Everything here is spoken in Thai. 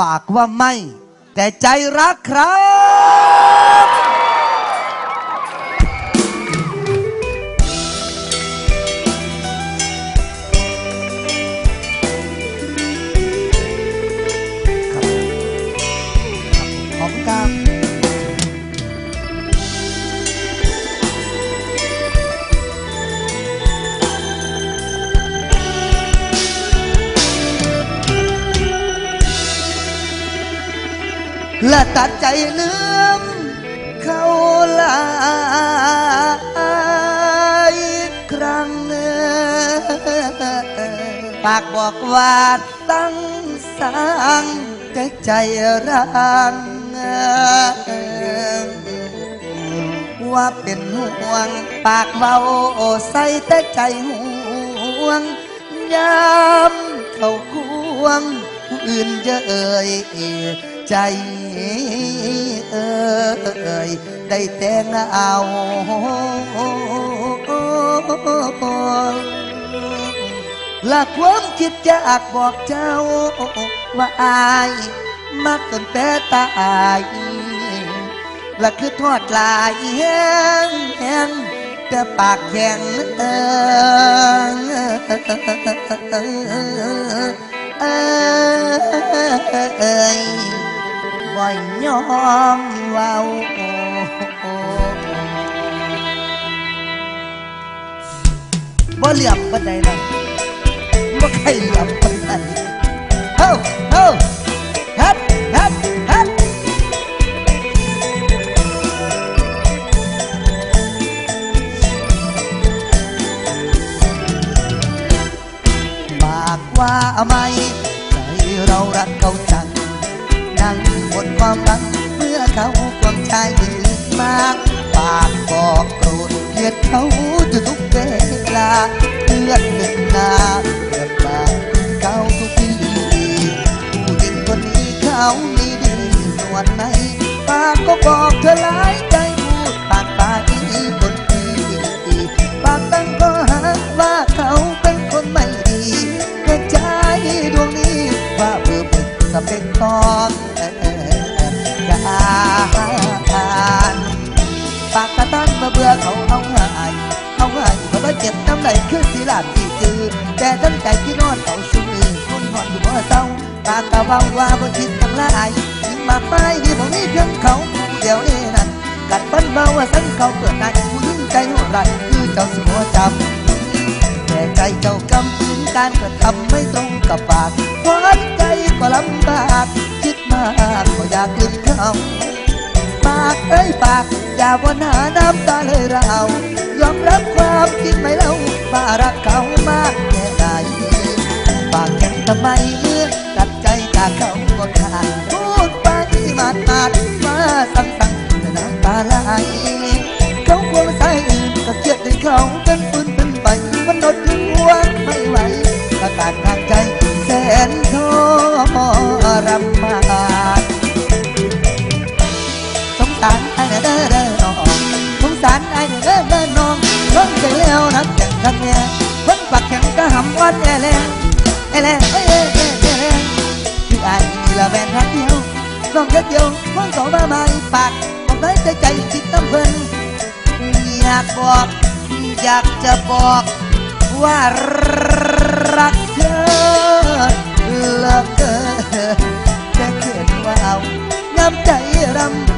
ปากว่าไม่ แต่ใจรักครับ ขอบคุณครับ และตัดใจลืมเขาลาอีกครั้งหนึ่งปากบอกว่าตั้งสร้างแต่ใจรังว่าเป็นห่วง ปากเบาใส่แต่ใจห่วงยามเขาควงอื่นเยอะเอ่ย ใจเอ่ยได้แต่งเอาละความคิดจะอักบอกเจ้า ว่าอายมากจนแต่ตายละคือทอดลายแห้งแห้งแต่ปากแข็งเออ บ่เหลี่ยมปันใดนะบ่ใครเหลี่ยมปันใดเฮ้าเฮ้ฮัดฮัดฮัดปากว่าไม่ ใจเรารักเขาจัง นั่งบนความรัก เมื่อเขาควงชายมาก ปากบอกโกรธ ลียดเขาอยู่ทุกเวลาเลือดหนึ่งนาเลือดปากเขาทุกทีผู้หญิงคนนี้เขามีดีส่วนไหนปากก็บอกเธอหลายใจพูดปากปากอีก เศร้าปากกะว่าว่าบ่คิดทั้งหลายยิ่งมาไปที่ผมนี่เพียงเขาผู้เดียวนี่นั่นกัดปั้นเบาว่าสันเขาเปิดในผู้ยิ่งใจหัวไรคือเจ้าสัวจำแต่ใจเจ้ากำถึงการกระทำไม่ตรงกับปากหัวใจก็ลำบากคิดมากก็อยากลืมเขาปากเอ้ยปากอย่าวนหาน้ำตาเลยเรายอมรับความจริงไหมเล่าว่ารักเขา แต่น้ำตาไหลเขาควงสายอื่นก็เกลียดให้เขาเป็นปืนเป็นไปมันอดถึงหวงไม่ไหวประกาศทางใจแสนทรมานสงสารไากได้แต่ใจคิดน้ำเพลินอยากบอก อยากจะบอกว่ารักเธอเลิกเกินแต่เกินว่าเอาน้ำใจรำ